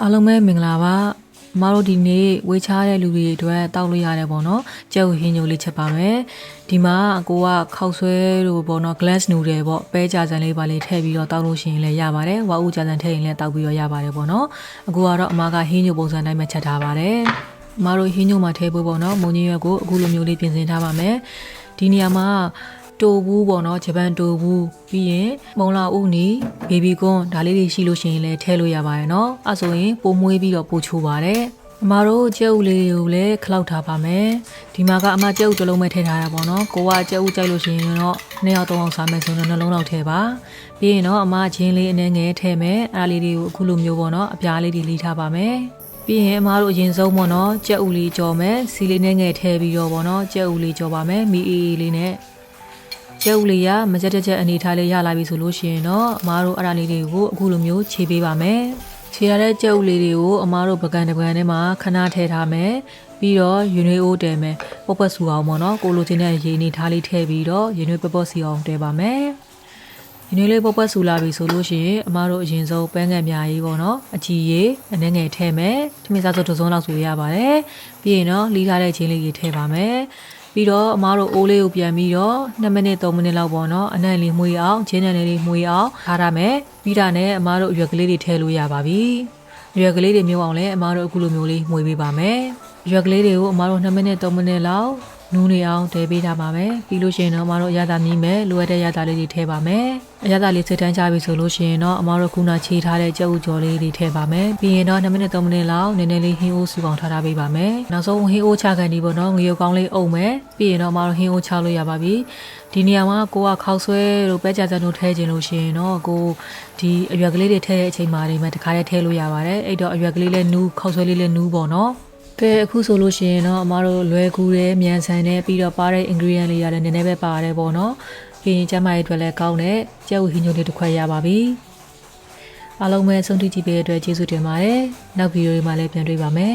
အားလုံးပဲမင်္ဂလာပါအမတို့ဒီနေ့ဝေးချားတဲ့လူတွေအတွက်တောက်လို့ရတယ်ပေါ့နော်ကြက်ဝဟင်းညိုလေးချက်ပါမယ်ဒီမှာကိုကခောက်ဆွဲတို့ပေါ့နော် glass noodle ပေါ့ပဲကြစံလေးပါလေးထည့်ပြီးတော့တောက်လို့ရှိရင်လည်းရပါတယ်ဝါဥကြစံထည့်ရင်လည်းတောက်ပြီးတော့ရပါတယ်ပေါ့နော်အခုကတော့အမကဟင်းညိုပုံစံတိုင်းပဲချက်ထားပါတယ်အမတို့ဟင်းညိုမှာထည့်ဖို့ပေါ့နော်မုံကြီးရွက်ကိုအခုလိုမျိုးလေးပြင်ဆင်ထားပါမယ်ဒီနေရာမှာ တိုဘူးပေါ့နော်ဂျပန်တိုဘူးပြီးရင်မုံလာဥနီဘေဘီကွန်းဒါလေးတွေရှိလို့ရှိရင်လည်းထည့်လို့ရပါတယ်နော်အဲဆိုရင်ပိုမွေးပြီးတော့ပိုချိုးပါတယ်အမတို့ကြက်ဥလေးတွေကိုလည်းခလောက်ထားပါမယ်ဒီမှာကအမကြက်ဥတစ်လုံးပဲထည့်ထားတာပေါ့နော်ကိုကကြက်ဥကြိုက်လို့ရှိရင်တော့နှစ်ယောက်သုံးယောက်စားမယ်ဆိုရင်တော့နှလုံးလောက်ထည့်ပါပြီးရင်တော့အမချင်းလေးအနှဲငယ်ထည့်မယ်အားလေးတွေကိုအခုလိုမျိုးပေါ့နော်အပြားလေးတွေလီးထားပါမယ်ပြီးရင်အမားတို့အရင်ဆုံးပေါ့နော်ကြက်ဥလေးကြော်မယ်စီလေးနဲ့ငယ်ထည့်ပြီးတော့ပေါ့နော်ကြက်ဥလေးကြော်ပါမယ်မီအေးအေးလေးနဲ့ ကျုပ်လေးရမကြက်တက်ချက်အနေထားလေးရလာပြီဆိုလို့ရှိရင်တော့အမားတို့အဲ့ဒါလေးတွေကိုအခုလိုမျိုးခြေပေးပါမယ်ခြေရတဲ့ကျုပ်လေးတွေကိုအမားတို့ပကံတပကံထဲမှာခဏထည့်ထားမယ်ပြီးတော့ယူနွေးအိုးတဲမယ်ပုတ်ပတ်ဆူအောင်ပေါ့နော်ကိုလိုချင်တဲ့ရေနေထားလေးထည့်ပြီးတော့ယူနွေးပပော့စီအောင်တဲပါမယ်ယူနွေးလေးပုတ်ပတ်ဆူလာပြီဆိုလို့ရှိရင်အမားတို့အရင်ဆုံးပန်းငံများကြီးပေါ့နော်အကြည်ရေအနှဲငယ်ထည့်မယ်ထမင်းစားစုပ်တစ်စုံလောက်ဆိုရပါတယ်ပြီးရင်တော့လီးထားတဲ့ချင်းလေးကြီးထည့်ပါမယ် ပြီးတော့အမားတို့အိုးလေးကိုပြန်ပြီးတော့2မိနစ်3မိနစ်လောက်ပေါ့နော်အနံ့လေးမှုေးအောင်ချင်းနံလေးမှုေးအောင်ထားရမယ်ပြီးတာနဲ့အမားတို့အရွက်ကလေးတွေထည့်လို့ရပါပြီအရွက်ကလေးတွေမျိုးအောင်လဲအမားတို့အခုလိုမျိုးလေးမှုေးပေးပါမယ်အရွက်ကလေးတွေကိုအမားတို့2မိနစ်3မိနစ်လောက် နူးနေအောင်တည်ပေးထားပါမယ်ပြီးလို့ရှိရင်တော့အမားတို့အရသာမြည်မယ်လိုအပ်တဲ့ရသာလေးတွေထည့်ပါမယ်အရသာလေးစစ်တန်းချပြီဆိုလို့ရှိရင်တော့အမားတို့ခုနခြေထားတဲ့ကြက်ဥကြော်လေးတွေထည့်ပါမယ်ပြီးရင်တော့2မိနစ်3မိနစ်လောက်နည်းနည်းလေးဟင်းအိုးစုအောင်ထားထားပေးပါမယ်နောက်ဆုံးဟင်းအိုးချခံဒီပေါ့နော်ငရုတ်ကောင်းလေးအုပ်မယ်ပြီးရင်တော့အမားတို့ဟင်းအိုးချလို့ရပါပြီဒီနေရာမှာကိုကခောက်ဆွဲတို့ပဲကြကြတို့ထဲခြင်းလို့ရှိရင်တော့ကိုဒီအရွက်ကလေးတွေထဲတဲ့အချိန်မှာနေမှာတခါတည်းထဲလို့ရပါတယ်အဲ့တော့အရွက်ကလေးလည်းနူးခောက်ဆွဲလေးလည်းနူးပေါ့နော် ကဲအခုဆိုလို့ရှိရင်တော့အမတို့လွယ်ကူတယ်မြန်ဆန်တယ်ပြီးတော့ပါတဲ့ ingredient လေးရတယ်နည်းနည်းပဲပါတယ်ပေါ့နော်ပြီးရင်ကျမရဲ့အတွက်လည်းကောင်းတဲ့ကြက်ဥဟင်းညိုလေးတစ်ခွက်ရပါပြီအားလုံးပဲဆုံးဖြတ်ကြည့်ပေးတဲ့အတွက်ကျေးဇူးတင်ပါတယ်နောက်ဗီဒီယိုတွေမှာလည်းပြန်တွေ့ပါမယ်